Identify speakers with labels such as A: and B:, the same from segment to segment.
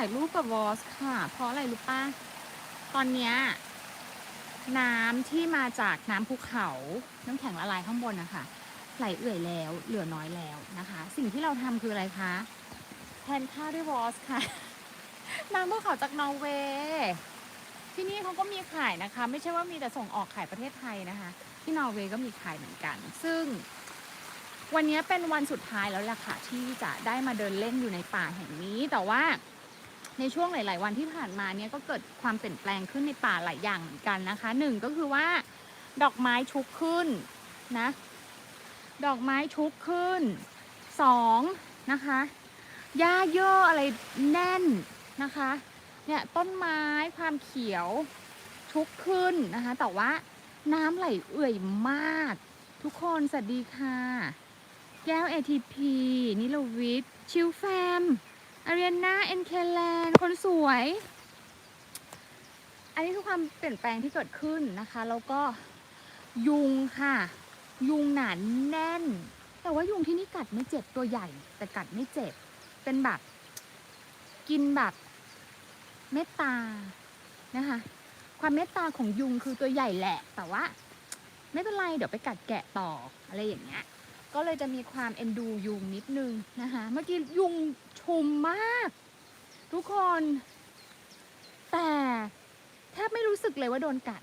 A: ายรูปกับวอสค่ะ เพราะอะไรรู้ปะตอนเนี้ยน้ำที่มาจากน้ำภูเขาน้ำแข็งละลายข้างบนนะคะไหลเอื่อยแล้วเหลือน้อยแล้วนะคะ สิ่งที่เราทำคืออะไรคะแทนข้าวด้วยวอสค่ะ น้ำภูเขาจากนอร์เวย์ที่นี่เขาก็มีขายนะคะ ไม่ใช่ว่ามีแต่ส่งออกขายประเทศไทยนะคะ ที่นอร์เวย์ก็มีขายเหมือนกัน ซึ่งวันนี้เป็นวันสุดท้ายแล้วล่ะค่ะที่จะได้มาเดินเล่นอยู่ในป่าแห่งนี้แต่ว่า ในช่วงหลาย ๆ วันที่ผ่านมาเนี่ยก็เกิดความเปลี่ยนแปลงขึ้นในป่าหลายอย่างเหมือนกันนะคะหนึ่งก็คือว่าดอกไม้ชุกขึ้นนะ ดอกไม้ชุกขึ้นสองนะคะหญ้าเยอะอะไรแน่นนะคะเนี่ยต้นไม้ความเขียวชุกขึ้นนะคะ แต่ว่าน้ำไหลเอื่อยมาก ทุกคนสวัสดีค่ะ แก้ว ATP นิลวิทย์ชิวแฟม อารีนาเอ็นเคแลนคนสวย อันนี้คือความเปลี่ยนแปลงที่เกิดขึ้นนะคะ แล้วก็ยุงค่ะ ยุงหนานแน่น แต่ว่ายุงที่นี่กัดไม่เจ็บตัวใหญ่ แต่กัดไม่เจ็บ เป็นแบบ กินแบบเมตตานะคะ ความเมตตาของยุงคือตัวใหญ่แหละ แต่ว่า ไม่เป็นไร เดี๋ยวไปกัดแกะต่ออะไรอย่างเงี้ย ก็เลยจะมีความเอ็นดูยุงนิดนึงนะคะ เมื่อกี้ยุงชุมมาก ทุกคน แต่แทบไม่รู้สึกเลยว่าโดนกัด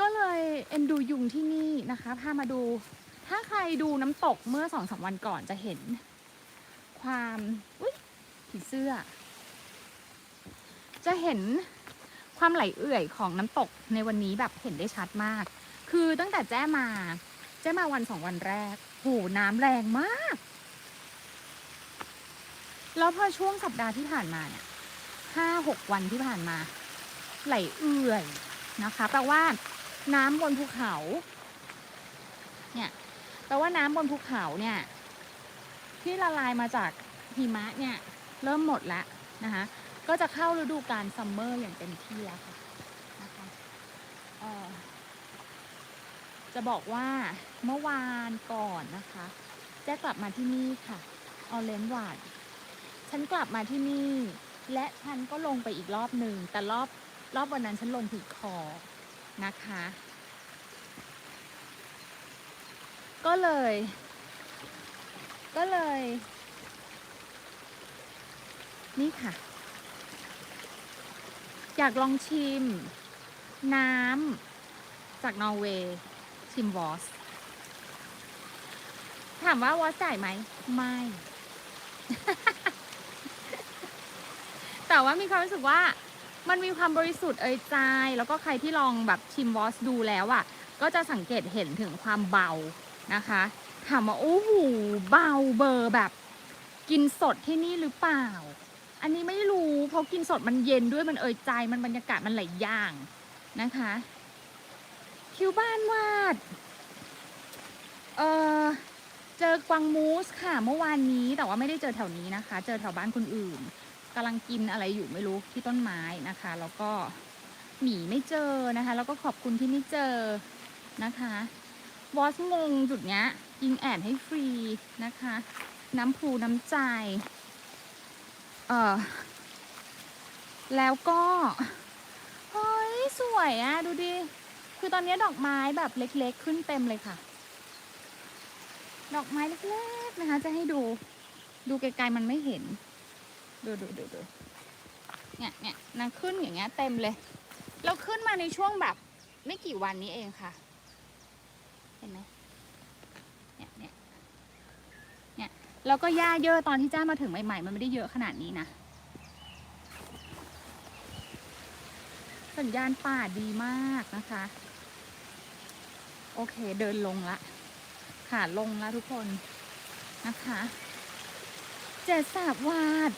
A: ก็เลยเอ็นดูยุงที่นี่นะคะพามาดู ถ้าใครดูน้ำตกเมื่อสองสามวันก่อนจะเห็น ความอุ้ยผีเสื้อ จะเห็นความไหลเอื่อยของน้ำตกในวันนี้แบบเห็นได้ชัดมาก คือตั้งแต่แจ้มา แจ้มาวันสองวันแรกโหน้ำแรงมาก แล้วพอช่วงสัปดาห์ที่ผ่านมาเนี่ยห้าหกวันที่ผ่านมา ไหลเอื่อยนะคะแปลว่าน้ำบนภูเขา เนี่ยแปลว่าน้ำบนภูเขาเนี่ย ที่ละลายมาจากหิมะเนี่ย เริ่มหมดแล้วนะคะก็จะเข้าฤดูกาลซัมเมอร์อย่างเต็มที่แล้วค่ะนะคะเอ่อ จะบอกว่าเมื่อวานก่อนนะคะ แจ้กลับมาที่นี่ค่ะออเลนวาดฉันกลับมาที่นี่ และฉันก็ลงไปอีกรอบหนึ่งแต่รอบรอบวันนั้นฉันลงถึงคอนะคะ ก็เลย ก็เลย นี่ค่ะ อยากลองชิม น้ำจากนอร์เวย์ ชิมวอสถามว่าวอสจ่ายไหม ไม่ แต่ว่ามีความรู้สึกว่ามันมีความบริสุทธิ์เอยใจ แล้วก็ใครที่ลองแบบชิมวอสดูแล้วอะ่ะ ก็จะสังเกตเห็นถึงความเบานะคะ ถามว่าโอ้โหเบาเบอร์แบบ กินสดที่นี่หรือเปล่า อันนี้ไม่รู้เพราะกินสดมันเย็นด้วยมันเอยใจมันบรรยากาศมันหลายอย่างนะคะ คิวบ้านวาด เออเจอกวางมูสค่ะ เมื่อวานนี้แต่ว่าไม่ได้เจอแถวนี้นะคะ เจอแถวบ้านคนอื่นกำลังกินอะไรอยู่ไม่รู้ที่ต้นไม้นะคะ แล้วก็หมีไม่เจอนะคะ แล้วก็ขอบคุณที่ไม่เจอนะคะวอสงงจุดเนี้ยยิงแอดให้ฟรีนะคะ น้ำพูน้ำใจ เออแล้วก็ เฮ้ย สวยอะดูดิ คือตอนนี้ดอกไม้แบบเล็กๆ ขึ้นเต็มเลยค่ะ ดอกไม้เล็กๆนะคะ จะให้ดู ดูไกลๆมันไม่เห็น ดูดูดูดูเนี่ยเนี่ยนางขึ้นอย่างเงี้ยเต็มเลยแล้วขึ้นมาในช่วงแบบ ไม่กี่วันนี้เองค่ะ เห็นไหมเนี่ยเนี่ยเนี่ยแล้วก็หญ้าเยอะตอนที่จ้ามาถึงใหม่ๆ มันไม่ได้เยอะขนาดนี้นะสัญญาณป่าดีมากนะคะ โอเค เดินลงละ ขาลงล้วทุกคนนะคะเจ็ดสาบวาด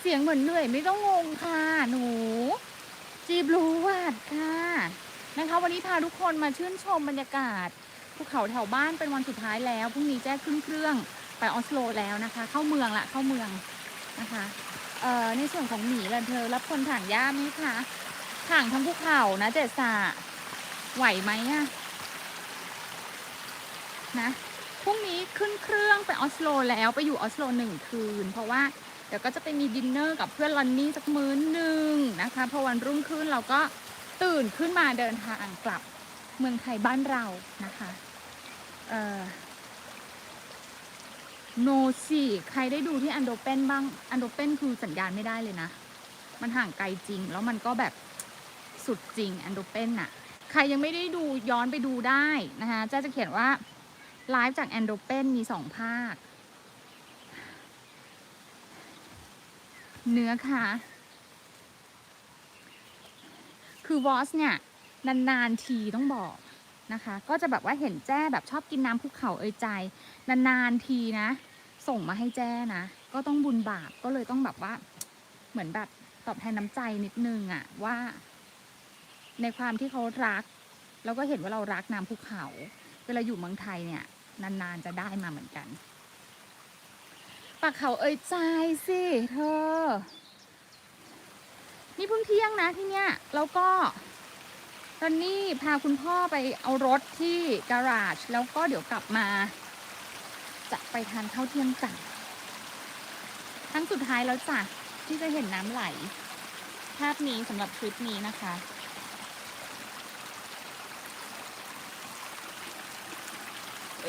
A: เสียงเหมือนเหนื่อยไม่ต้องงงค่ะ หนู จีบลูวาดค่ะนะคะวันนี้พาทุกคนมาชื่นชมบรรยากาศภูเขาแถวบ้านเป็นวันสุดท้ายแล้วพรุ่งนี้แจ้ขึ้นเครื่องไปออสโลแล้วนะคะ เข้าเมืองละเข้าเมืองนะคะในส่วนของหมีละเธอรับคนถ่างย่าไหมคะ ถ่างทั้งภูเขานะเจษาไหวไหมอะนะพรุ่งนี้ขึ้นเครื่องไปออสโลแล้วไปอยู่ออสโลหนึ่งคืน เพราะว่าเดี๋ยวก็จะไปมีดินเนอร์กับเพื่อนลอนนี่สักมื้อหนึ่งนะคะพอวันรุ่งขึ้นเราก็ตื่นขึ้นมาเดินทางกลับเมืองไทยบ้านเรานะคะเอ่อโนสิใครได้ดูที่อันโดเปนบ้าง อันโดเปนคือสัญญาณไม่ได้เลยนะ มันห่างไกลจริง แล้วมันก็แบบ สุดจริงแอนโดเปนน่ะ ใครยังไม่ได้ดูย้อนไปดูได้นะคะจ้าจะเขียนว่าไลฟ์จากแอนโดเปนมีสองภาค เนื้อค่ะ คือวอสเนี่ย นานๆทีต้องบอกนะคะ ก็จะแบบว่าเห็นแจ้แบบชอบกินน้ำภูเขาเอยใจ นานๆทีนะ ส่งมาให้แจ้นะ ก็ต้องบุญบาปก็เลยต้องแบบว่า เหมือนแบบตอบแทนน้ำใจนิดนึงอะว่า ในความที่เขารัก แล้วก็เห็นว่าเรารักน้ำภูเขา เวลาอยู่เมืองไทยเนี่ย นานๆจะได้มาเหมือนกันปากเขาเอ่ยใจสิเธอ นี่เพิ่งเที่ยงนะที่เนี้ยแล้วก็ ตอนนี้พาคุณพ่อไปเอารถที่การาจแล้วก็เดี๋ยวกลับมา จะไปทานข้าวเที่ยงกันครั้งสุดท้ายแล้วจ้ะที่จะเห็นน้ำไหล ภาพนี้สำหรับทริปนี้นะคะ เจ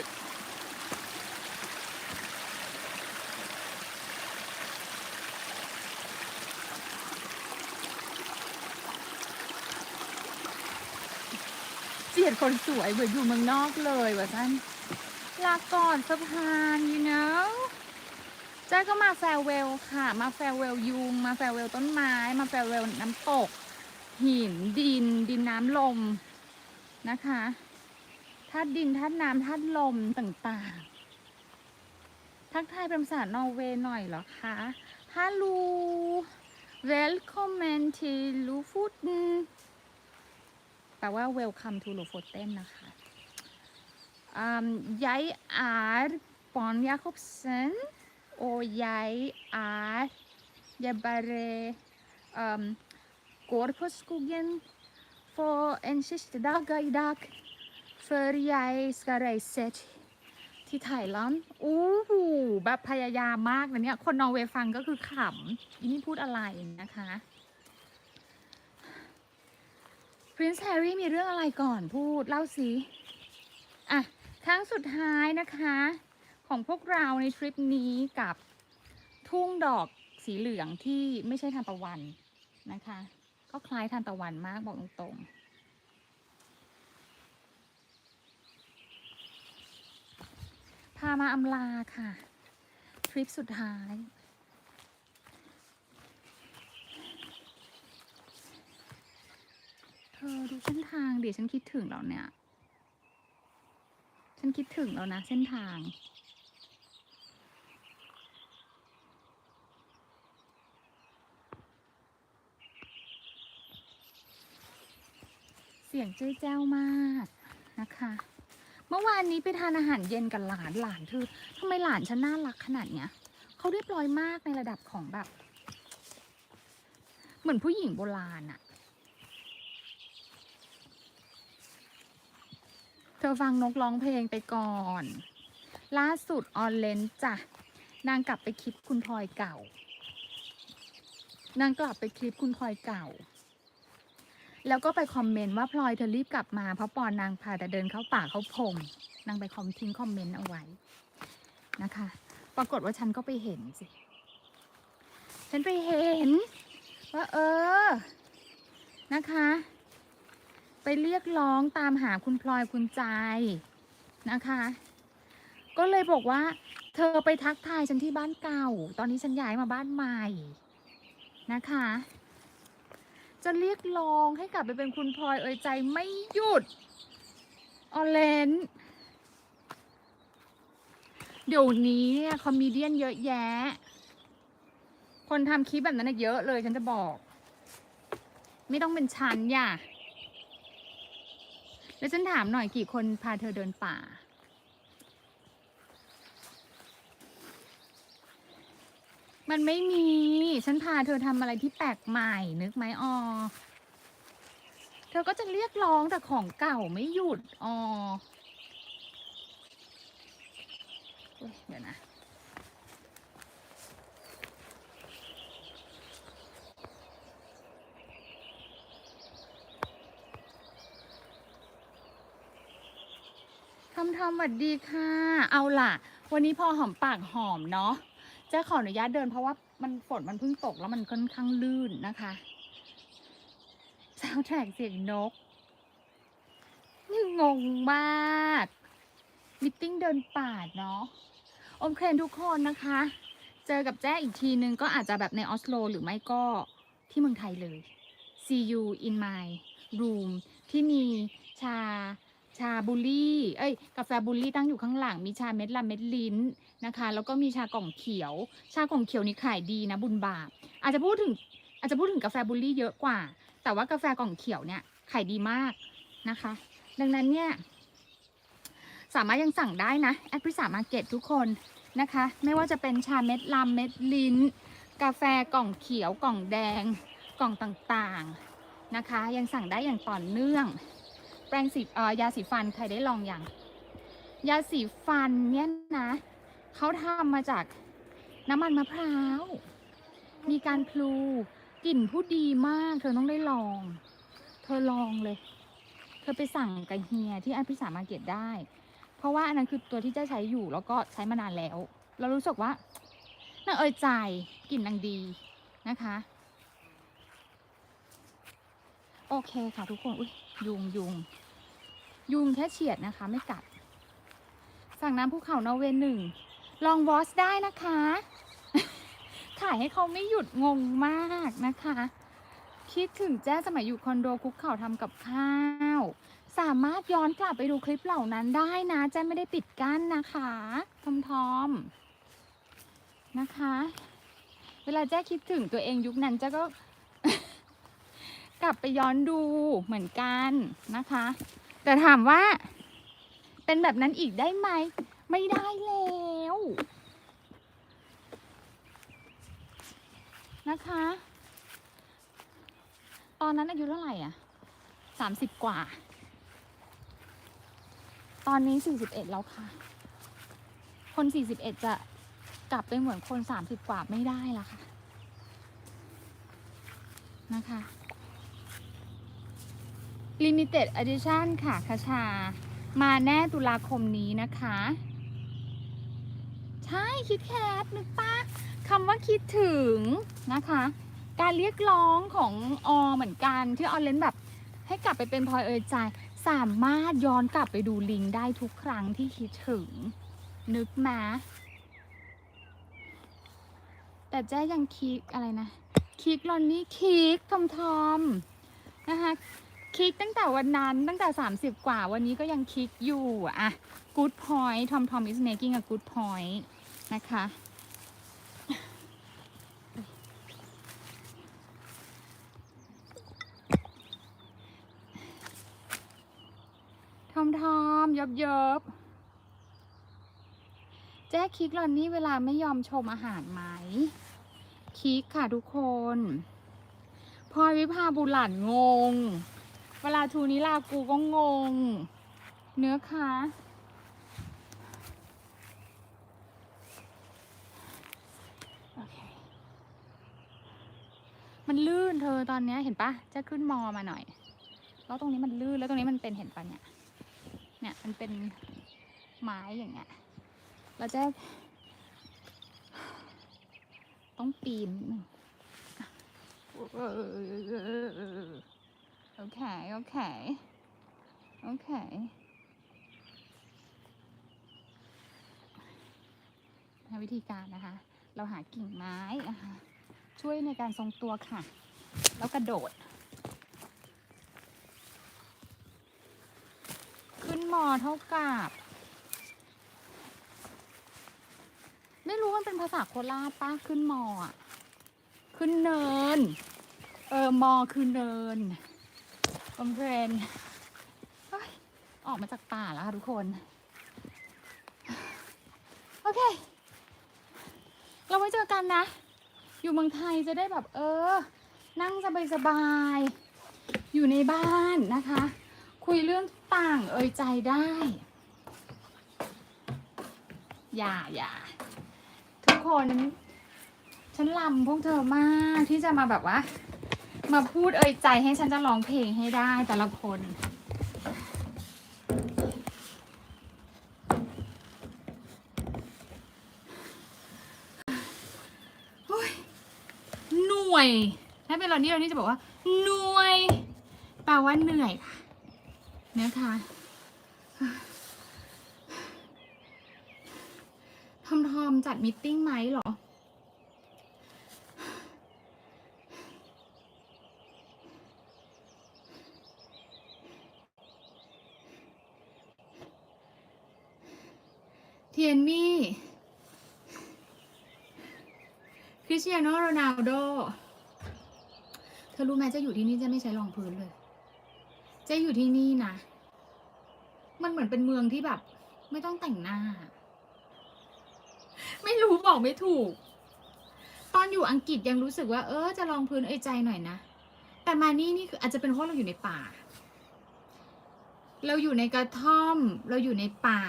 A: ียดคนสวยเหมือนอยู่เมืองนอกเลยว่ะท่านลาก่อนสะพาน you know จ้าก็มาแฟร์เวลค่ะ มาแฟร์เวลยุง มาแฟร์เวลต้นไม้ มาแฟร์เวลน้ำตก หินดิน ดินน้ำลมนะคะ ธาตุดินธาตุน้ำธาตุลมต่างๆ ทักทายป็นภาษานอร์เวย์หน่อยเหรอคะฮัลโหล welcome to Lofoten แปลว่า welcome to Lofoten นะคะย้ายอาร์ปอนยาคบเซนโอย้ายอาร์ยาบาเรกอร์พสกูเกน for en zesde dag i dag. Før jeg skal reise til ที่ไทยลันด์โอ้โหแบบพยายามมากนะเนี่ย คนนอร์เวย์ฟังก็คือขำอีนี่พูดอะไรนะคะ Prince Harry มีเรื่องอะไรก่อนพูด เล่าสิ อะ ครั้งสุดท้ายนะคะ ของพวกเราในทริปนี้กับทุ่งดอกสีเหลืองที่ไม่ใช่ทานตะวันนะคะ ก็คล้ายทานตะวันมากบอกตรงๆามาอำลาค่ะ ทริปสุดท้าย เธอดูเส้นทางเดี๋ยวฉันคิดถึงแล้วเนี่ย ฉันคิดถึงแล้วนะเส้นทางเสียงเจ้ยแจ้วมากนะคะ เมื่อวานนี้ไปทานอาหารเย็นกับหลานหลานคือทำไมหลานฉันน่ารักขนาดเนี้ยเขาเรียบร้อยมากในระดับของแบบ เหมือนผู้หญิงโบราณอะเธอฟังนกร้องเพลงไปก่อน ล่าสุดออนเลนจ้ะนางกลับไปคลิปคุณพลอยเก่า นางกลับไปคลิปคุณพลอยเก่า แล้วก็ไปคอมเมนต์ว่าพลอยเธอรีบกลับมาเพราะปอนนางพาแต่เดินเข้าป่าเข้าพงนางไปคอมทิ้งคอมเมนต์เอาไว้นะคะ ปรากฏว่าฉันก็ไปเห็นสิ ฉันไปเห็น ว่าเออนะคะ ไปเรียกร้องตามหาคุณพลอยคุณใจนะคะ ก็เลยบอกว่า เธอไปทักทายฉันที่บ้านเก่า ตอนนี้ฉันย้ายมาบ้านใหม่นะคะ จะเรียกร้องให้กลับไปเป็นคุณพลอยเอ่ยใจไม่หยุดออเลนเดี๋ยวนี้เนี่ยคอมเมเดียนเยอะแยะ คนทำคลิปแบบนั้นเยอะเลยฉันจะบอก ไม่ต้องเป็นฉันอย่าแล้วฉันถามหน่อยกี่คนพาเธอเดินป่า มันไม่มี ฉันพาเธอทำอะไรที่แปลกใหม่นึกไหมออ เธอก็จะเรียกร้องแต่ของเก่าไม่หยุดอออุ๊ยเดี๋ยวนะ ทำทำหวัดดีค่ะ เอาล่ะ วันนี้พอหอมปากหอมเนาะ จะขออนุญาตเดินเพราะว่ามันฝนมันเพิ่งตกแล้วมันค่อนข้างลื่นนะคะซาวแทร็กเสียงนก งงมากมิทติ้งเดินป่าเนาะอมเครนทุกคนนะคะ เจอกับแจ้อีกทีนึงก็อาจจะแบบในออสโล หรือไม่ก็ที่เมืองไทยเลย see you in my room ที่มีชา ชาบูลี่เอ้ย กาแฟบูลี่ตั้งอยู่ข้างหลัง มีชาเม็ดลาเม็ดลิ้นนะคะ แล้วก็มีชากล่องเขียว ชากล่องเขียวนี่ขายดีนะบุญบาป อาจจะพูดถึงอาจจะพูดถึงกาแฟบูลี่เยอะกว่า แต่ว่ากาแฟกล่องเขียวเนี่ยขายดีมากนะคะ ดังนั้นเนี่ยสามารถยังสั่งได้นะแอดพิสามาเก็ตทุกคนนะคะ ไม่ว่าจะเป็นชาเม็ดลำเม็ดลิ้น กาแฟกล่องเขียวกล่องแดงกล่องต่างๆนะคะ ยังสั่งได้อย่างต่อเนื่อง ปรงสีเอ่อยาสีฟันใครได้ลองอย่างยาสีฟันเนี่ยนะเขาทำมาจากน้ำมันมะพร้าว มีการพลูกลิ่นผู้ดีมาก เธอต้องได้ลอง เธอลองเลย เธอไปสั่งกับเฮียที่อันพิสามาเก็ตได้ เพราะว่าอันนั้นคือตัวที่เจะใช้อยู่แล้วก็ใช้มานานแล้ว เรารู้สึกว่านางเอยใจกลิ่นนางดีนะคะ โอเคค่ะทุกคน อุ้ยยุงยุง ยุงแค่เฉียดนะคะ ไม่กัด สั่งน้ำภูเขานอร์เวย์หนึ่งลองวอสได้นะคะ ขายให้เขาไม่หยุดงงมากนะคะ คิดถึงแจ้สมัยอยู่คอนโดคุกเข่าทำกับข้าว สามารถย้อนกลับไปดูคลิปเหล่านั้นได้นะ แจ้ไม่ได้ปิดกั้นนะคะทอมทอมนะคะ เวลาแจ้คิดถึงตัวเองยุคนั้นแจ้ก็กลับไปย้อนดูเหมือนกันนะคะ แต่ถามว่า เป็นแบบนั้นอีกได้ไหม ไม่ได้แล้ว นะคะ ตอนนั้นอายุเท่าไหร่อะสามสิบกว่า ตอนนี้สี่สิบเอ็ดแล้วค่ะ คนสี่สิบเอ็ดจะกลับไปเหมือนคนสามสิบกว่าไม่ได้ละค่ะ นะคะ Limited Edition ค่ะคาชา มาแน่ตุลาคมนี้นะคะ ใช่คิดแคทนึกปะคำว่าคิดถึงนะคะ การเรียกร้องของอเหมือนกัน ที่ออเลนแบบให้กลับไปเป็นพลอยเอยใจ สามารถย้อนกลับไปดูลิงก์ได้ทุกครั้งที่คิดถึง นึกมาแต่แจ้ยังคิกอะไรนะคิกลอนนี่คิกทอมทอมนะคะ คลิกตั้งแต่วันนั้นตั้งแต่ 30 กว่าวันนี้ก็ยังคลิกอยู่อะ good point Tom Tom is making a good point นะคะทอมทอมยบยบแจ้คลิกลอนนี่เวลาไม่ยอมชมอาหารไหม คิกค่ะทุกคนพลอยวิภาบุหลันงง เวลาทูนิลากูก็งง เนื้อคะโอเค มันลื่นเธอตอนนี้เห็นปะจะขึ้นมอมาหน่อย แล้วตรงนี้มันลื่นแล้วตรงนี้มันเป็นเห็นปะเนี่ย เนี่ยมันเป็นไม้อย่างเงี้ย เราจะ ต้องปีนนิ ดนึงโอเคโอเคโอเควิธีการนะคะ เราหากิ่งไม้นะคะ ช่วยในการทรงตัวค่ะ แล้วกระโดด ขึ้นมอเท่ากับ ไม่รู้มันเป็นภาษาโคราชป้าขึ้นมออะ ขึ้นเนิน เออ มอคือเนิน คอมเพรนออกมาจากป่าแล้วค่ะทุกคน โอเค เราไว้เจอกันนะ อยู่เมืองไทยจะได้แบบเออ นั่งสบายๆอยู่ในบ้านนะคะ คุยเรื่องต่างเอ่ยใจได้ อย่าอย่าทุกคน ฉันลำพวกเธอมากที่จะมาแบบว่า มาพูดเอ่ยใจให้ฉันจะร้องเพลงให้ได้แต่ละคนโอ้ยหน่วย ถ้าเป็นเรานี่เรานี่จะบอกว่า หน่วย แปลว่าเหนื่อยค่ะนะคะทอมทอมจัดมิทติ้งไหมเหรอ เทียนมี่คริสเตียโนโรนัลโด เธอรู้ไหมจะอยู่ที่นี่จะไม่ใช้รองพื้นเลย จะอยู่ที่นี่นะ มันเหมือนเป็นเมืองที่แบบ ไม่ต้องแต่งหน้า ไม่รู้บอกไม่ถูก ตอนอยู่อังกฤษยังรู้สึกว่า เออจะลองพื้นเอ้ยใจหน่อยนะ แต่มานี่นี่คืออาจจะเป็นเพราะเราอยู่ในป่า เราอยู่ในกระท่อม เราอยู่ในป่า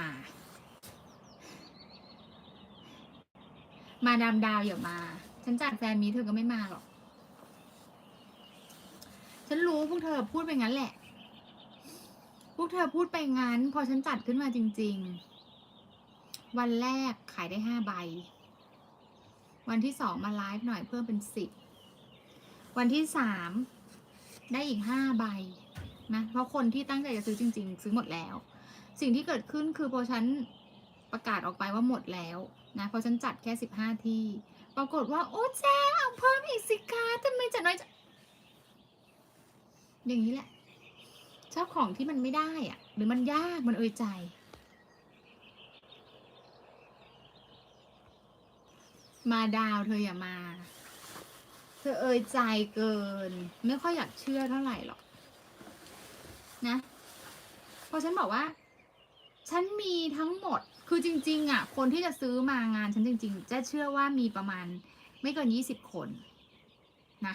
A: มาดามดาวอย่ามา ฉันจัดแฟนมีเธอก็ไม่มาหรอก ฉันรู้พวกเธอพูดไปงั้นแหละ พวกเธอพูดไปงั้น พอฉันจัดขึ้นมาจริง ๆ วันแรกขายได้ห้าใบ วันที่สองมาไลฟ์หน่อยเพิ่มเป็นสิบ วันที่สามได้อีกห้าใบนะ เพราะคนที่ตั้งใจจะซื้อจริง ๆ ซื้อหมดแล้ว สิ่งที่เกิดขึ้นคือพอฉันประกาศออกไปว่าหมดแล้ว นะเพราะฉันจัดแค่สิบห้าที่ ปรากฏว่า โอ้แจ้เอาเพิ่มอีกสิคะทำไมจะน้อยจอย่างนี้แหละชอบของที่มันไม่ได้อะหรือมันยากมันเอ่ยใจมาดาวเธออย่ามา เธอเอ่ยใจเกิน ไม่ค่อยอยากเชื่อเท่าไหร่หรอก นะ เพราะฉันบอกว่า ฉันมีทั้งหมด คือจริง ๆ อะ คนที่จะซื้อมางานฉันจริง ๆ จะเชื่อว่ามีประมาณไม่เกินยี่สิบคนนะ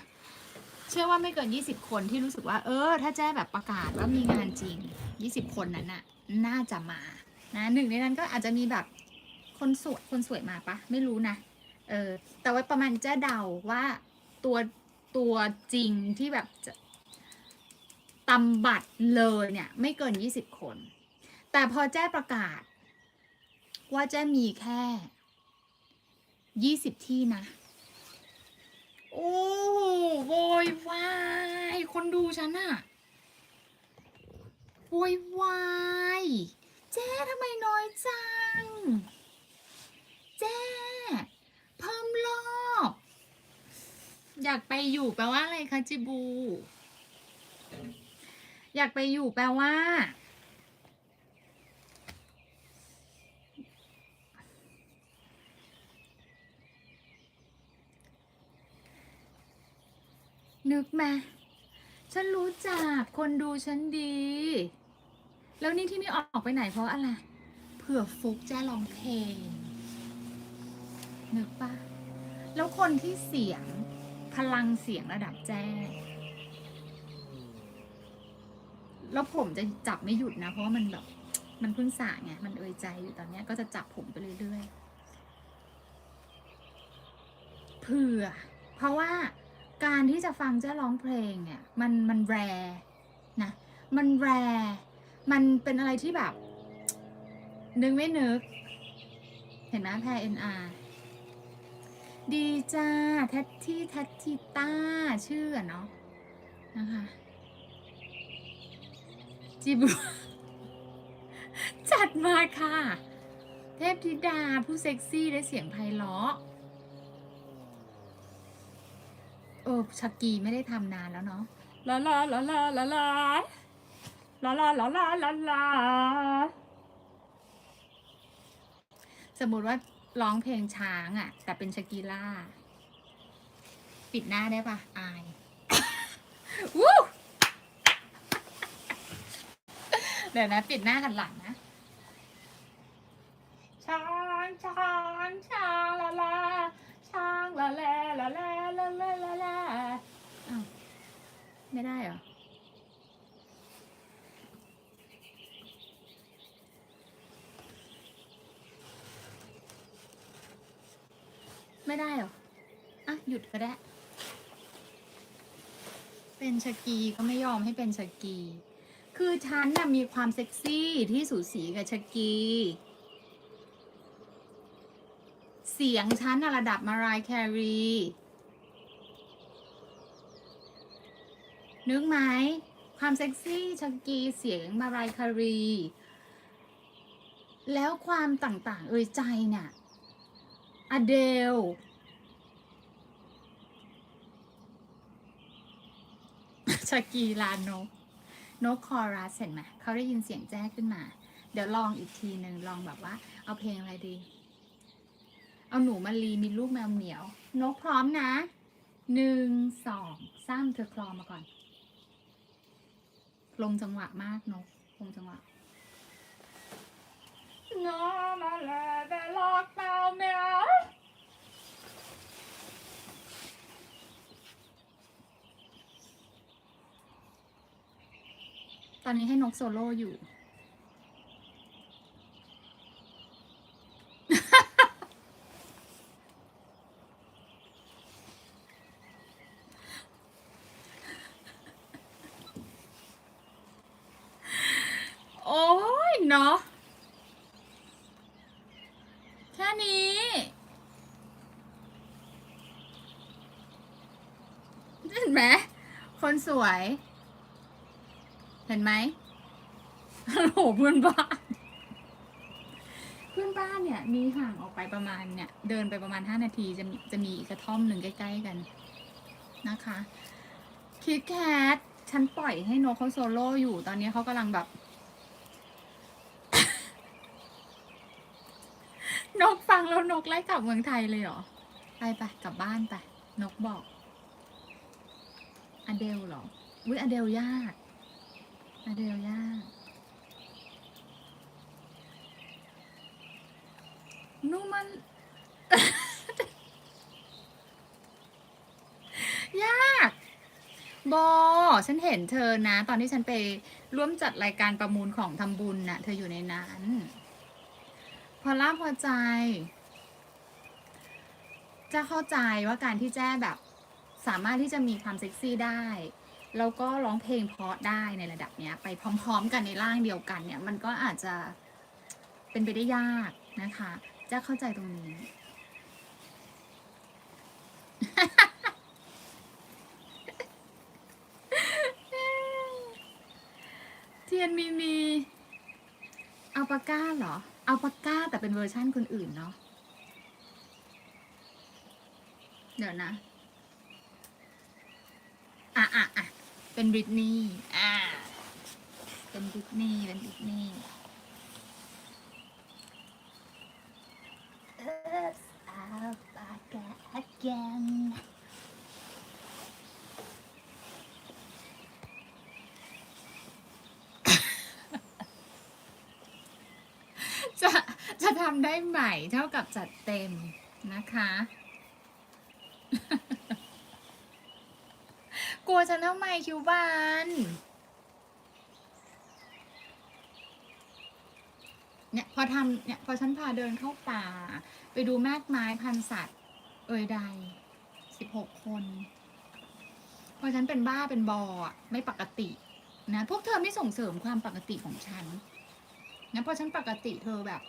A: เชื่อว่าไม่เกินยี่สิบคนที่รู้สึกว่า เออ ถ้าแจ้แบบประกาศว่ามีงานจริงยี่สิบคนนั้นน่ะ น่าจะมานะหนึ่งในนั้นก็อาจจะมีแบบคนสวยคนสวยมาปะไม่รู้นะเออแต่ว่าประมาณแจ้เดาว่าตัวตัวจริงที่แบบจะตำบัตรเลยเนี่ย ไม่เกินยี่สิบคน แต่พอแจ้ประกาศ ว่าแจ้มีแค่ยี่สิบที่นะ โอ้โวยวายคนดูฉันอะโวยวายเจ๊ทำไมน้อยจัง เจ๊เพิ่มรอบอยากไปอยู่แปลว่าอะไรคะจิบู อยากไปอยู่แปลว่า นึกไหมฉันรู้จักคนดูฉันดี แล้วนี่ที่ไม่ออกไปไหนเพราะอะไร เผื่อฟุกแจ้ร้องเพลง นึกปะแล้วคนที่เสียงพลังเสียงระดับแจ้แล้วผมจะจับไม่หยุดนะ เพราะว่ามันแบบ มันเพิ่งสระไง มันเอยใจอยู่ตอนนี้ก็จะจับผมไปเรื่อยๆ เผื่อ เพราะว่า การที่จะฟังเจ้าร้องเพลงเนี่ยมันมันแรนะมันแรมันเป็นอะไรที่แบบ นึกไม่นึก เห็นไหมแพรเอ็นอาร์ดีจ้าแทตที่แทตทิต้าชื่ออะเนาะนะคะจิบจัดมาค่ะ เทพธิดาผู้เซ็กซี่และเสียงไพเราะ เออชักกีไม่ได้ทำนานแล้วเนาะลาลาลาลาลาลาลาลาลาลาลาลาสมมติว่าร้องเพลงช้างอะ่ะ แต่เป็นชากีล่า ปิดหน้าได้ปะอายวู้เดี๋ยวนะ ปิดหน้ากันหลังนะช้างช้างช้างลาลาช้างลาแลลาแลลาแลลาแลอ้าว ไม่ได้เหรอ ไม่ได้เหรอ อะ หยุดก็ได้ เป็นชากีก็ไม่ยอมให้เป็นชากี คือฉันน่ะมีความเซ็กซี่ที่สูสีกับชากี เสียงฉันน่ะระดับมารายแครี นึกไหมความเซ็กซี่ชากีเสียงมารายแครี แล้วความต่างๆ เอ่ยใจเนี่ยอเดลชากีลานกนกคอรัสเห็นไหมเขาได้ยินเสียงแจ้ขึ้นมา เดี๋ยวลองอีกทีหนึ่งลองแบบว่า เอาเพลงอะไรดี เอาหนูมาลีมีลูกแมวเหมียว นกพร้อมนะหนึ่งสองสามเธอคลอมาก่อน ลงจังหวะมากนกลงจังหวะน้อมาเลยไปลอกเปล่าเมียตอนนี้ให้นกโซโล่อยู่ โอ้ย เนาะแค่นี้ เห็นไหมคนสวย เห็นไหมฮัลโหเพื่อนบ้านเพื่อนบ้านเนี่ยมีห่างออกไปประมาณเนี่ย เดินไปประมาณห้านาทีจะมีจะมีกกระท่อมหนึ่งใกล้ๆกันนะคะคิดแคทฉันปล่อยให้นกเขาโซโล่อยู่ตอนนี้เขากำลังแบบ นกฟัง แล้วนกไล่กลับเมืองไทยเลยเหรอ ไปไปกลับบ้านไป นกบอก อเดลเหรอ อุ้ยอเดลยาก อเดลยาก นูมัน ยาก บอ ฉันเห็นเธอนะ ตอนที่ฉันไปร่วมจัดรายการประมูลของทำบุญน่ะ เธออยู่ในนั้น พอล่าพอใจ จะเข้าใจว่าการที่แจ้แบบสามารถที่จะมีความเซ็กซี่ได้แล้วก็ร้องเพลงเพราะได้ในระดับเนี้ย ไปพร้อม ๆ กันในร่างเดียวกันเนี่ย มันก็อาจจะเป็นไปได้ยากนะคะ จะเข้าใจตรงนี้ เทียนมีมีอัลปาก้าเหรออัลปาก้าแต่เป็นเวอร์ชั่นคนอื่นเนาะ เดี๋ยวนะ อะอะอะเป็นบริตนีย์อ่า เป็นบริตนีย์เป็นบริตนีย์ Oops, alpaca again จะจะทำได้ใหม่เท่ากับจัดเต็มนะคะ กลัวฉันทำไมคิวบานเนี่ยพอทำเนี่ยพอฉันพาเดินเข้าป่า ไปดูแมกไม้พันสัตว์ เอ่ยใดสิบหกคน พอฉันเป็นบ้าเป็นบอไม่ปกตินะพวกเธอไม่ส่งเสริมความปกติของฉันนะพอฉันปกติเธอแบบ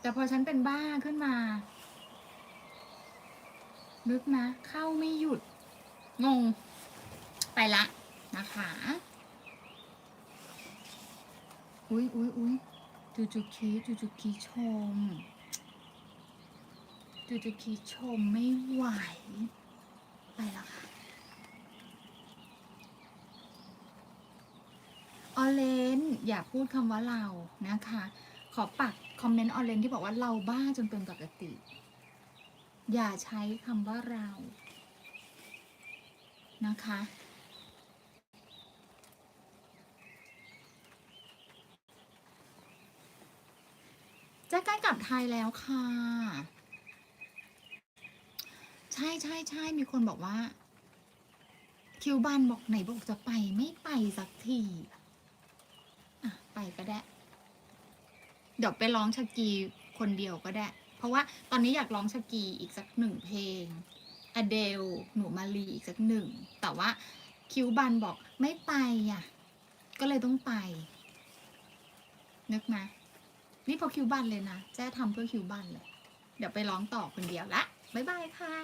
A: แต่พอฉันเป็นบ้าขึ้นมา นึกนะ เข้าไม่หยุด งง ไปละนะคะอุ้ยอุ้ยอุ้ยจูจูคีจูจูคีชม จูจูคีชมไม่ไหว ไปแล้วค่ะ ออเลน อย่าพูดคำว่าเรานะคะ ขอปักคอมเมนต์ออเลนที่บอกว่าเราบ้าจนเป็นปกติ อย่าใช้คำว่าเรา นะคะ จะใกล้กลับไทยแล้วค่ะ ใช่ใช่ใช่มีคนบอกว่า คิวบันบอกไหนบอกจะไปไม่ไปสักที อะ ไปก็ได้ เดี๋ยวไปร้องชากีคนเดียวก็ได้ เพราะว่าตอนนี้อยากร้องชากีอีกสักหนึ่งเพลงอเดลหนูมาลีอีกสักหนึ่ง แต่ว่าคิวบันบอกไม่ไปอะ ก็เลยต้องไป นึกไหมนี่เพอคิวบันเลยนะแจ้ทำเพื่อคิวบันเลย เดี๋ยวไปร้องต่อคนเดียวละ บ๊ายบายค่ะ